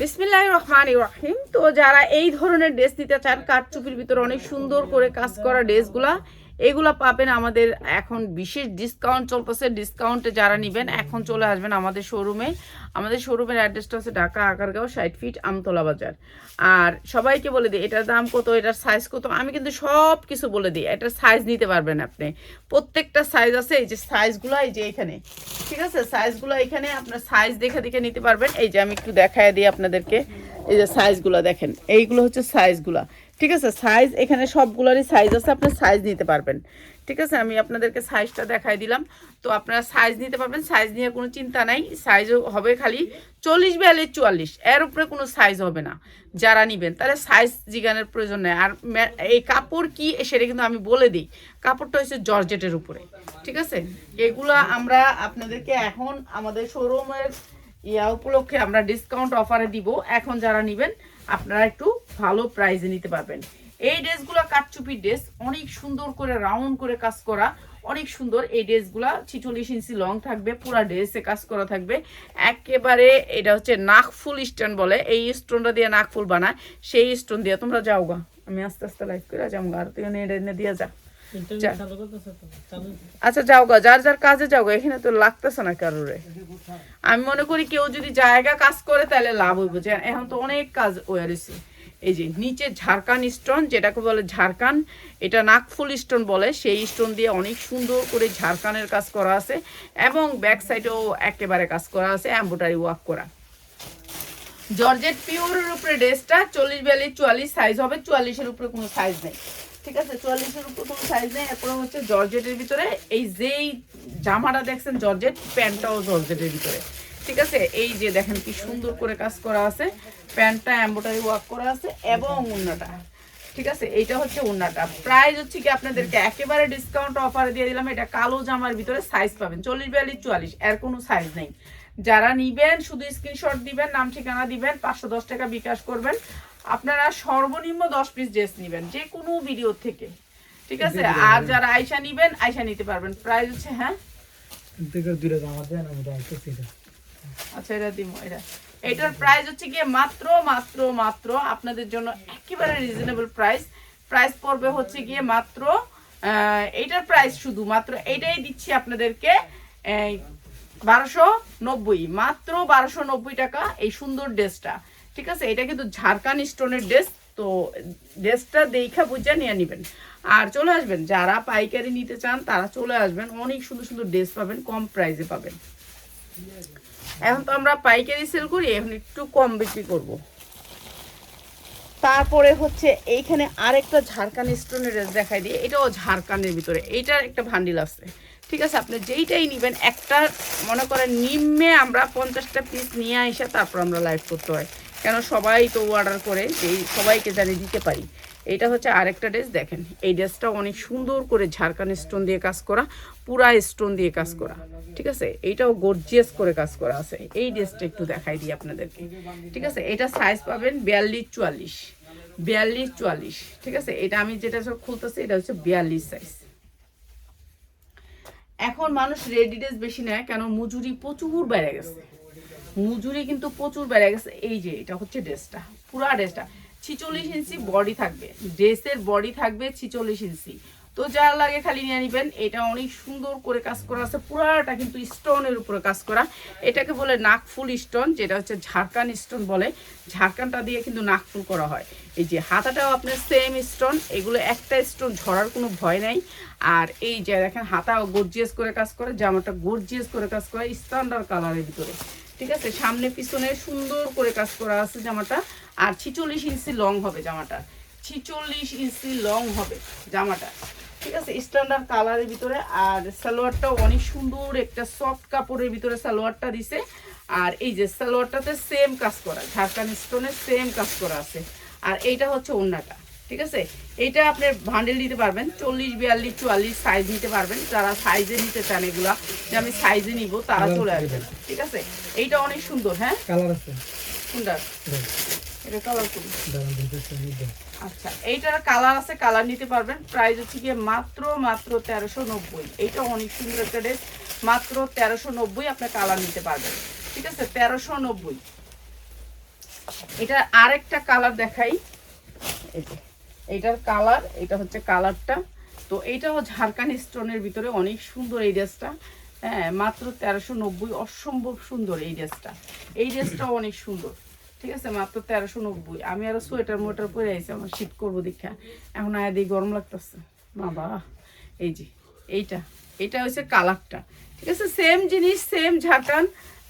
বিসমিল্লাহ রহমান রাহিম। তো যারা এই ধরনের ড্রেস দিতে চান, কাঠচুপির ভিতরে অনেক সুন্দর করে কাজ করা ড্রেসগুলা এগুলা পাবেন আমাদের এখন বিশেষ ডিসকাউন্ট চলতেছে। ডিসকাউন্টে যারা নেবেন, এখন চলে আসবেন আমাদের শোরুমে আমাদের শোরুমের অ্যাড্রেসটা হচ্ছে ঢাকা আগারগাঁও ষাট ফিট আমতলা বাজার। আর সবাইকে বলে দিই, এটার দাম কত, এটার সাইজ কত? আমি কিন্তু সব কিছু বলে দিই, এটার সাইজ নিতে পারবেন আপনি। প্রত্যেকটা সাইজ আছে, এই যে সাইজগুলো এই যে এখানে। ঠিক আছে? সাইজগুলো এখানে আপনার সাইজ দেখে দেখে নিতে পারবেন। এই যে আমি একটু দেখায় দিই আপনাদেরকে। এই যে সাইজগুলো দেখেন, এইগুলো হচ্ছে সাইজগুলো ঠিক আছে? সাইজ এখানে সবগুলোরই সাইজ আছে, আপনি সাইজ নিতে পারবেন। ঠিক আছে? আমি আপনাদেরকে সাইজটা দেখাই দিলাম। তো আপনারা সাইজ নিতে পারবেন। সাইজ নিয়ে কোনো চিন্তা নাই। সাইজও হবে খালি চল্লিশ বিয়াল্লিশ চুয়াল্লিশ। এর উপরে কোনো সাইজ হবে না। যারা নিবেন, তাহলে সাইজ জিগানের প্রয়োজন নেই। আর এই কাপড় কি, সেটা কিন্তু আমি বলে দিই। কাপড়টা হচ্ছে জর্জেটের উপরে। ঠিক আছে? এগুলো আমরা আপনাদেরকে এখন আমাদের শোরুমের ইয়া উপলক্ষে আমরা ডিসকাউন্ট অফারে দিব। এখন যারা নেবেন আপনারা একটু ভালো প্রাইজে নিতে পারবেন। এই ড্রেসগুলো কাটচুপি ড্রেস, অনেক সুন্দর করে রাউন্ড করে কাজ করা, অনেক সুন্দর। এই ড্রেসগুলা ছিচল্লিশ ইঞ্চি লং থাকবে, পুরা ড্রেসে কাজ করা থাকবে। একেবারে এটা হচ্ছে নাকফুল স্টোন বলে, এই স্টোনটা দিয়ে নাকফুল বানায়, সেই স্টোন দিয়ে। তোমরা যাওগা আমি আস্তে আস্তে লাইভ করে গা আর তুই এটা দিয়ে যা। আচ্ছা যাও গা যার যার কাজে যাও গা এখানে তো লাগতেছে না কারোরে। আমি মনে করি কেউ যদি জায়গা কাজ করে তাহলে লাভ হইব। যে এখন তো অনেক কাজ ওয়ারিছে এই যে নিচে ঝাড়কান স্টোন যেটাকে বলে ঝাড়কান এটা নাকফুল স্টোন বলে। সেই স্টোন দিয়ে অনেক সুন্দর করে ঝাড়কানের কাজ করা আছে এবং ব্যাক সাইডেও একেবারে কাজ করা আছে এম্বোটারি ওয়ার্ক করা। জর্জেট পিওরের উপরে ড্রেসটা চল্লিশ বিয়াল্লিশ, চুয়াল্লিশ সাইজ হবে। চুয়াল্লিশের উপরে কোনো সাইজ নেই। ঠিক আছে? চুয়াল্লিশের উপরে কোনো সাইজ নেই। এরপরে হচ্ছে জর্জেটের ভিতরে এই যেই জামাটা দেখছেন, জর্জেট প্যান্টটাও জর্জেটের ভিতরে। ঠিক আছে? এই যে দেখেন কি সুন্দর করে কাজ করা আছে। প্যান্টটা এম্বোটারি ওয়ার্ক করা আছে এবং উন্নাটা ঠিক আছে? এইটা হচ্ছে উন্নাটা প্রাইস হচ্ছে কি আপনাদেরকে একেবারে ডিসকাউন্ট অফারে দিয়ে দিলাম। এটা কালো জামার ভিতরে সাইজ পাবেন। চল্লিশ বিয়াল্লিশ চুয়াল্লিশ এর কোনো সাইজ নেই। যারা নিবেন শুধু স্ক্রিনশট দিবেন নাম ঠিকানা দিবেন পাঁচশো দশ টাকা বিকাশ করবেন। আপনারা সর্বনিম্ন দশ পিস ড্রেস নিবেন যে কোনো ভিডিও থেকে। ঠিক আছে? আর যারা আয়সা নিবেন আয়সা নিতে পারবেন। প্রাইস হচ্ছে হ্যাঁ? আচ্ছা এটা দিব এটা। এটার প্রাইস হচ্ছে গিয়ে মাত্র মাত্র মাত্র আপনাদের জন্য একেবারে রিজনেবল প্রাইস প্রাইস পড়বে হচ্ছে গিয়ে মাত্র আহ, এইটার প্রাইস শুধু মাত্র এইটাই দিচ্ছি আপনাদেরকে বারোশো নব্বই। মাত্র বারোশো নব্বই টাকা এই সুন্দর ড্রেসটা। ঠিক আছে এটা কিন্তু ঝাড়খান স্টোনের ড্রেস তো ড্রেসটা দেখা বুঝে নিয়ে নেবেন। আর চলে আসবেন যারা পাইকারি নিতে চান তারা চলে আসবেন। অনেক সুন্দর সুন্দর ড্রেস পাবেন কম প্রাইসে পাবেন। এখন তো আমরা পাইকারি সেল করি, এখন একটু কম বিক্রি করব। তারপরে হচ্ছে এইখানে আরেকটা ঝাড়কানি স্টোনের ড্রেস দেখাই দিই। এটাও ঝাড়খানের ভিতরে। এইটার একটা ভান্ডিল আছে। ঠিক আছে, আপনি যেইটাই নেবেন, একটা মনে করেন নিম্নে আমরা পঞ্চাশটা পিস নিয়ে এসে তারপর আমরা লাইভ করতে হয়। কেন সবাই তো অর্ডার করে যেই সবাইকে জানি দিতে পারি। এটা হচ্ছে আরেকটা ড্রেস দেখেন। এই ড্রেসটা অনেক সুন্দর করে ঝাড়খান স্টোন দিয়ে কাজ করা, পুরা স্টোন দিয়ে কাজ করা, ঠিক আছে? এইটাও গর্জিয়াস করে কাজ করা আছে। এই ড্রেসটা একটু দেখাই দিই আপনাদেরকে, ঠিক আছে? এটা সাইজ পাবেন বিয়াল্লিশ চুয়াল্লিশ বিয়াল্লিশ চুয়াল্লিশ ঠিক আছে? এটা আমি যেটা সব খুলতেছি, এটা হচ্ছে বিয়াল্লিশ সাইজ এখন মানুষ রেডি ড্রেস বেশি নেয়, কেন মজুরি প্রচুর বেড়ে গেছে। মজুরি কিন্তু প্রচুর বেড়ে গেছে। এই যে, এটা হচ্ছে ড্রেসটা, পুরা ড্রেসটা। ছিচল্লিশ ইঞ্চি বডি থাকবে। ড্রেসের বডি থাকবে ছিচল্লিশ ইঞ্চি। তো যার লাগে খালি নিয়ে নিবেন। এটা অনেক সুন্দর করে কাজ করা আছে। পুরাটা কিন্তু স্টোনের উপরে কাজ করা। এটাকে বলে নাকফুল স্টোন যেটা হচ্ছে ঝাড়খান স্টোন বলে। ঝাড়খানটা দিয়ে কিন্তু নাকফুল করা হয়। এই যে, হাতাটাও আপনার সেম স্টোন এগুলো একটা স্টোন ঝরার কোনো ভয় নাই। আর এই যে, দেখেন, হাতাও গর্জিয়াস করে কাজ করে। জামাটা গর্জিয়াস করে কাজ করে। স্ট্যান্ডার্ড কালারের ভিতরে। ঠিক আছে? সামনে পিছনে সুন্দর করে কাজ করা আছে জামাটা। আর ছিচল্লিশ ইঞ্চি লং হবে জামাটা। ছিচল্লিশ ইঞ্চি লং হবে জামাটা। ঠিক আছে? স্ট্যান্ডার্ড কালারের ভিতরে। আর সালোয়ারটাও অনেক সুন্দর একটা সফট কাপড়ের ভিতরে সালোয়ারটা দিছে। আর এই যে সালোয়ারটাতে সেম কাজ করা ঝাড়খান স্টোনের সেম কাজ করা আছে। আর এইটা হচ্ছে ওন্নাটা। ঠিক আছে? এইটা আপনি ভান্ডেল নিতে পারবেন চল্লিশ বিয়াল্লিশ চুয়াল্লিশ সাইজ নিতে পারবেন। যারা সাইজে নিতে চান এগুলা যে আমি সাইজে নিব তারা চলে আসবেন। ঠিক আছে? এইটা অনেক সুন্দর হ্যাঁ? কালার আছে। সুন্দর। এটা কালার আচ্ছা এইটার কালার আছে কালার নিতে পারবেন। প্রাইস হচ্ছে গিয়ে মাত্র মাত্র তেরোশো নব্বই। এইটা অনেক সুন্দর একটা ড্রেস মাত্র তেরোশো নব্বই আপনি কালার নিতে পারবেন। ঠিক আছে? তেরোশো নব্বই। এটা আরেকটা কালার দেখাই। এই যে, এইটার কালার এটা হচ্ছে কালারটা। তো এইটাও ঝাড়খান স্টোনের ভিতরে অনেক সুন্দর এই ড্রেসটা। হ্যাঁ মাত্র তেরোশো নব্বই অসম্ভব সুন্দর এই ড্রেসটা। এই ড্রেসটাও অনেক সুন্দর। ঠিক আছে মাত্র তেরোশো নব্বই। আমি আরও সোয়েটার মোয়েটার পরে আইছি আমার শীত করব দেখা। এখন আয়া দিয়ে গরম লাগতেছে। বাবা এই যে এইটা। এটা হচ্ছে কালারটা। ঠিক আছে সেম জিনিস সেম ঝাড়খান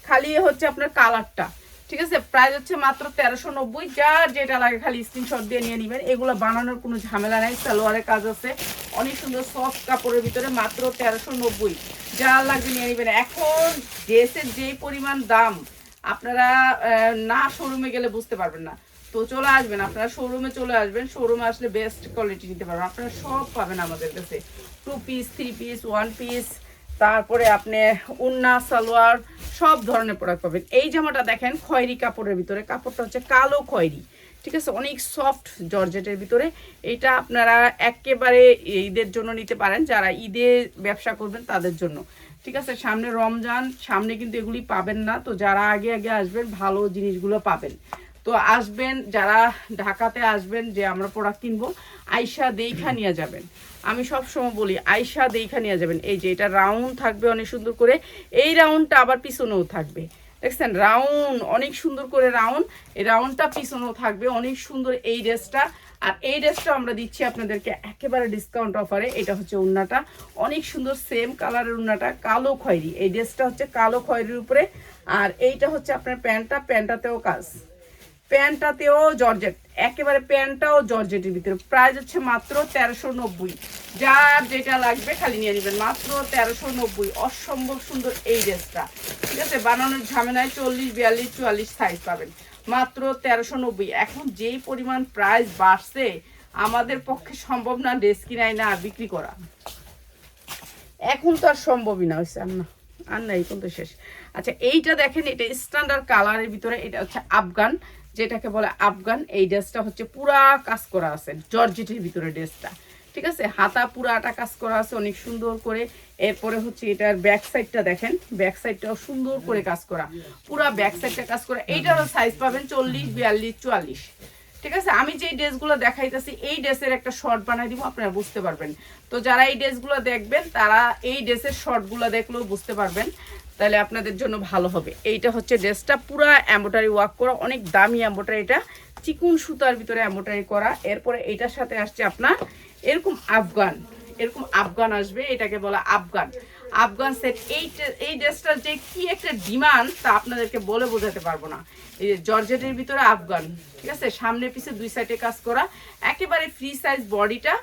খালি হচ্ছে আপনার কালারটা। ঠিক আছে? প্রাইস হচ্ছে মাত্র তেরোশো নব্বই। যার যেটা লাগে খালি স্ক্রিনশট দিয়ে নিয়ে নেবেন। এগুলো বানানোর কোনো ঝামেলা নাই, সালোয়ারের কাজ আছে। অনেক সুন্দর সফট কাপড়ের ভিতরে মাত্র তেরোশো নব্বই। যা লাগবে নিয়ে নেবেন। এখন ড্রেসের যেই পরিমাণ দাম, আপনারা না শোরুমে গেলে বুঝতে পারবেন না। তো চলে আসবেন, আপনারা শোরুমে চলে আসবেন। শোরুমে আসলে বেস্ট কোয়ালিটি নিতে পারবেন। আপনারা সব পাবেন আমাদের কাছে। Two piece three piece one piece তারপরে আপনি উন্না সালোয়ার সব ধরনের প্রোডাক্ট পাবেন। এই জামাটা দেখেন, খয়েরি কাপড়ের ভিতরে। কাপড়টা হচ্ছে কালো খয়েরি। ঠিক আছে? অনেক সফট জর্জেটের ভিতরে। এটা আপনারা একেবারে ঈদের জন্য নিতে পারেন। যারা ঈদে ব্যবসা করবেন তাদের জন্য। ঠিক আছে? সামনে রমজান, সামনে কিন্তু এগুলি পাবেন না। তো যারা আগে আগে আসবেন, ভালো জিনিসগুলো পাবেন। তো আসবেন, যারা ঢাকাতে আসবেন যে আমরা প্রোডাক্ট কিনবো আইসা দেইখা নিয়ে যাবেন। আমি সব সময় বলি আইসা দেইখা নিয়ে যাবেন। এই যে এটা রাউন্ড থাকবে অনেক সুন্দর করে, এই রাউন্ডটা আবার পিছনেও থাকবে। দেখছেন রাউন্ড অনেক সুন্দর করে রাউন্ড এই রাউন্ডটা পিছনেও থাকবে, অনেক সুন্দর এই ড্রেসটা আর এই ড্রেসটা আমরা দিচ্ছি আপনাদেরকে একেবারে ডিসকাউন্ট অফারে এটা হচ্ছে উন্নাটা অনেক সুন্দর সেম কালারের উন্নাটা কালো খয়েরি। এই ড্রেসটা হচ্ছে কালো খয়েরির উপরে। আর এইটা হচ্ছে আপনার প্যান্টটা, প্যান্টটাতেও কাজ। প্যান্টটাতেও জর্জেট, একেবারে প্যান্টটাও জর্জেটের ভিতরে। প্রাইস হচ্ছে মাত্র তেরোশো নব্বই। যার যেটা লাগবে খালি নিয়ে নেবেন। মাত্র তেরোশো নব্বই। অসম্ভব সুন্দর এই ড্রেসটা। ঠিক আছে? বানানোর ঝামেলায় চল্লিশ, বিয়াল্লিশ, চুয়াল্লিশ সাইজ পাবেন। মাত্র তেরোশো নব্বই। এখন যেই পরিমাণ প্রাইস বাড়ছে, আমাদের পক্ষে সম্ভব না ড্রেস কিনাই না বিক্রি করা। এখন তো আর সম্ভবই না হয়েছে আর না। আর না এখন তো শেষ। আচ্ছা এইটা দেখেন, এটা স্ট্যান্ডার্ড কালারের ভিতরে, এটা হচ্ছে আফগান। যেটাকে বলে আফগান, এই ড্রেসটা হচ্ছে পুরা কাজ করা আছে, জর্জেটের ভিতরে ড্রেসটা, ঠিক আছে? হাতা পুরাটা কাজ করা আছে অনেক সুন্দর করে। এরপরে হচ্ছে এটার ব্যাক সাইডটা দেখেন, ব্যাক সাইডটাও সুন্দর করে কাজ করা, পুরা ব্যাক সাইডটা কাজ করা। এইটারও সাইজ পাবেন চল্লিশ, বিয়াল্লিশ, চুয়াল্লিশ, ঠিক আছে? আমি যে ড্রেসগুলো দেখাইতেছি, এই ড্রেসের একটা শর্ট বানাই দিব, আপনারা বুঝতে পারবেন। তো যারা এই ড্রেসগুলো দেখবেন, তারা এই ড্রেসের শর্টগুলো দেখলেও বুঝতে পারবেন। তাহলে আপনাদের জন্য ভালো হবে। এইটা হচ্ছে ড্রেসটা, পুরা এম্বোটারি ওয়ার্ক করা, অনেক দামি এম্বোটারি এটা। চিকুন সুতার ভিতরে এম্বোটারি করা। এরপরে এইটার সাথে আসছে আপনার এরকম আফগান এরকম আফগান আসবে, এটাকে বলা আফগান। আফগান সেট এই এই ড্রেসটার যে কি একটা ডিমান্ড, তা আপনাদেরকে বলে বোঝাতে পারব না। এই যে জর্জেটের ভিতরে আফগান, ঠিক আছে? সামনে পিছে দুই সাইডে কাজ করা। একেবারে ফ্রি সাইজ বডিটা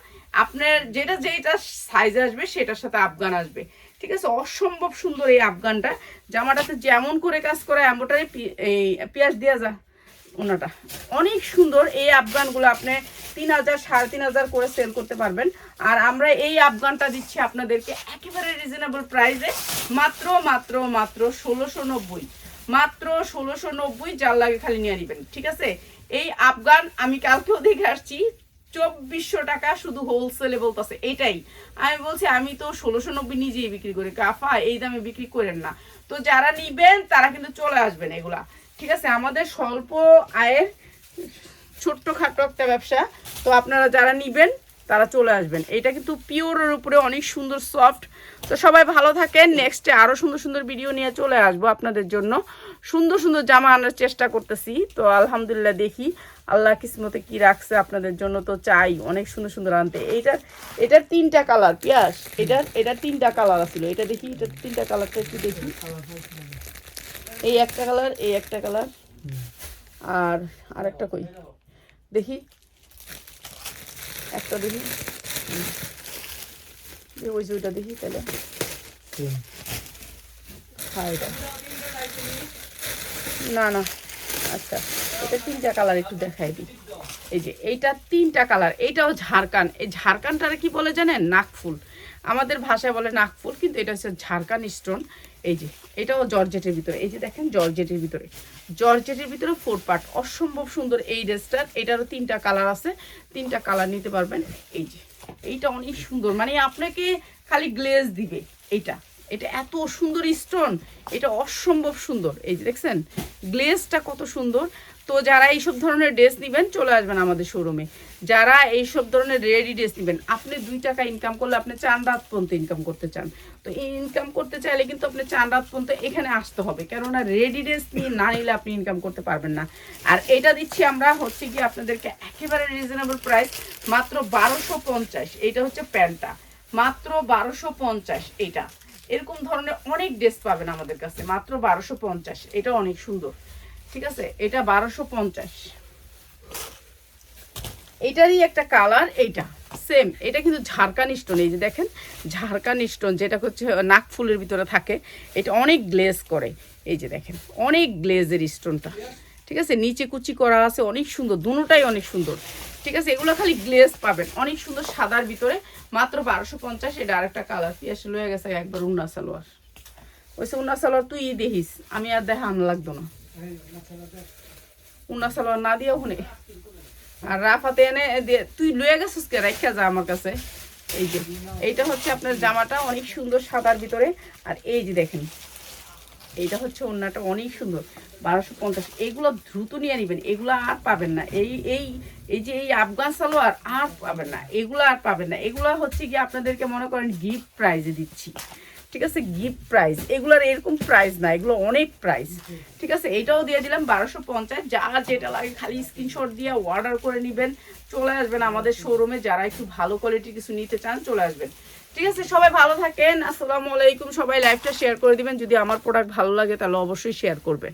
আপনার যেটা যেটা সাইজ আসবে, সেটার সাথে আফগান আসবে। ঠিক আছে? অসম্ভব সুন্দর এই আফগানটা। জামাটাতে যেমন করে কাজ করা এম্বোটারি এই পেঁয়াজ দেওয়া যা ওনাটা। অনেক সুন্দর এই আফগানগুলো আপনি তিন হাজার, সাড়ে তিন হাজার করে সেল করতে পারবেন। আর আমরা এই আফগানটা দিচ্ছি আপনাদেরকে একেবারে রিজনেবল প্রাইসে মাত্র মাত্র মাত্র ষোলোশো নব্বই। মাত্র ষোলোশো নব্বই, যার লাগে খালি নিয়ে নেবেন, ঠিক আছে? এই আফগান আমি কালকেও দেখে আসছি। চব্বিশশো টাকা শুধু হোলসেলে বলতেছে এটাই আমি বলছি, আমি তো ষোলোশো নব্বই নিজেই বিক্রি করি। গাফা, এই দামে বিক্রি করেন না। তো যারা নিবেন, তারা কিন্তু চলে আসবেন এগুলা। ঠিক আছে, আমাদের স্বল্প আয়ের ছোট্ট খাটো একটা ব্যবসা। তো আপনারা যারা নিবেন তারা চলে আসবেন। এটা কিন্তু পিওরের উপরে অনেক সুন্দর সফট তো সবাই ভালো থাকেন। নেক্সটে আরও সুন্দর সুন্দর ভিডিও নিয়ে চলে আসব আপনাদের জন্য। সুন্দর সুন্দর জামা আনার চেষ্টা করতেছি। তো আলহামদুলিল্লাহ দেখি আল্লাহ কিসমতে কি রাখছে আপনাদের জন্য। তো চাই অনেক সুন্দর সুন্দর আনতে। এইটার এটার তিনটা কালার পিয়াস। এটার এটার তিনটা কালার আছিল। এটা দেখি, এটার তিনটা কালারটা একটু দেখি। এই একটা কালার এই একটা কালার আর আরেকটা কই? দেখি। একটা দেখি। ওই যে ওইটা দেখি তাহলে। হ্যাঁ এটা। না না। আচ্ছা এটা তিনটা কালার একটু দেখাই দিই। এই যে এইটা তিনটা কালার এইটাও ঝাড়খান এই ঝাড়খানটারে কি বলে জানেন? নাকফুল আমাদের ভাষায় বলে নাকফুল কিন্তু এটা হচ্ছে ঝাড়খান স্টোন এই যে, এটাও জর্জেটের ভিতরে। এই যে দেখেন জর্জেটের ভিতরে। জর্জেটের ভিতরে ফোর পার্ট অসম্ভব সুন্দর এই ড্রেসটার এটারও তিনটা কালার আছে। তিনটা কালার নিতে পারবেন। এই যে, এইটা অনেক সুন্দর। মানে আপনাকে খালি গ্লেজ দিবে এইটা। এটা এত সুন্দর স্টোন এটা অসম্ভব সুন্দর। এই যে দেখছেন গ্লেজটা কত সুন্দর। তো যারা এইসব ধরনের ড্রেস নেবেন, চলে আসবেন আমাদের শোরুমে যারা এইসব ধরনের রেডি ড্রেস নেবেন, আপনি দুই টাকা ইনকাম করলে আপনি চান রাত পর্যন্ত ইনকাম করতে চান। তো এই ইনকাম করতে চাইলে কিন্তু আপনি চান রাত পর্যন্ত এখানে আসতে হবে, কেননা রেডি ড্রেস নিয়ে না নিলে আপনি ইনকাম করতে পারবেন না। আর এটা দিচ্ছি আমরা হচ্ছে কি আপনাদেরকে একেবারে রিজনেবল প্রাইস মাত্র বারোশো পঞ্চাশ এটা হচ্ছে প্যান্টটা। মাত্র বারোশো পঞ্চাশ এটা এরকম ধরনের অনেক ড্রেস পাবেন আমাদের কাছে, মাত্র বারোশো পঞ্চাশ এটা অনেক সুন্দর। ঠিক আছে? এটা বারোশো পঞ্চাশ। এটারই একটা কালার এইটা। সেম এটা কিন্তু ঝাড়কান স্টোন এই যে দেখেন ঝাড়কান স্টোন যেটা হচ্ছে নাক ফুলের ভিতরে থাকে, এটা অনেক গ্লেজ করে। এই যে দেখেন, অনেক গ্লেজের স্টোনটা ঠিক আছে? নিচে কুচি করা আছে, অনেক সুন্দর দুটোটাই অনেক সুন্দর। ঠিক আছে? এগুলো খালি গ্লেজ পাবেন। অনেক সুন্দর সাদার ভিতরে, মাত্র বারোশো পঞ্চাশ, এটা আরেকটা কালার পিয়াস লয়ে গেছে, একবার উন্না সালোয়ার। ওইসে উন্না সালোয়ার তুই দেখিস, আমি আর দেখান লাগতো না। উন্না সালোয়ার না দিয়ে ওখানে আর রাফাতে এনে তুই লয়ে গেছিস কে? রাখা যা আমার কাছে। এই যে, এইটা হচ্ছে আপনার জামাটা অনেক সুন্দর সাদার ভিতরে। আর এই যে দেখেন, এইটা হচ্ছে অন্যটা অনেক সুন্দর, বারোশো পঞ্চাশ। এগুলো দ্রুত নিয়ে নেবেন, এগুলো আর পাবেন না। এই এই এই যে এই আফগান সালোয়ার আর পাবেন না, এগুলো আর পাবেন না। এগুলো হচ্ছে কি আপনাদেরকে মনে করেন গিফট প্রাইজে দিচ্ছি। ঠিক আছে গিফট প্রাইস এগুলোর এরকম প্রাইস না এগুলো অনেক প্রাইস ঠিক আছে এটাও দিয়ে দিলাম বারোশো পঞ্চাশ। যা যেটা লাগে খালি স্ক্রিনশট দিয়ে অর্ডার করে নেবেন। চলে আসবেন আমাদের শোরুমে যারা একটু ভালো কোয়ালিটির কিছু নিতে চান চলে আসবেন। ঠিক আছে সবাই ভালো থাকেন। আসসালামু আলাইকুম। সবাই লাইভটা শেয়ার করে দিবেন। যদি আমার প্রোডাক্ট ভালো লাগে তাহলে অবশ্যই শেয়ার করবেন।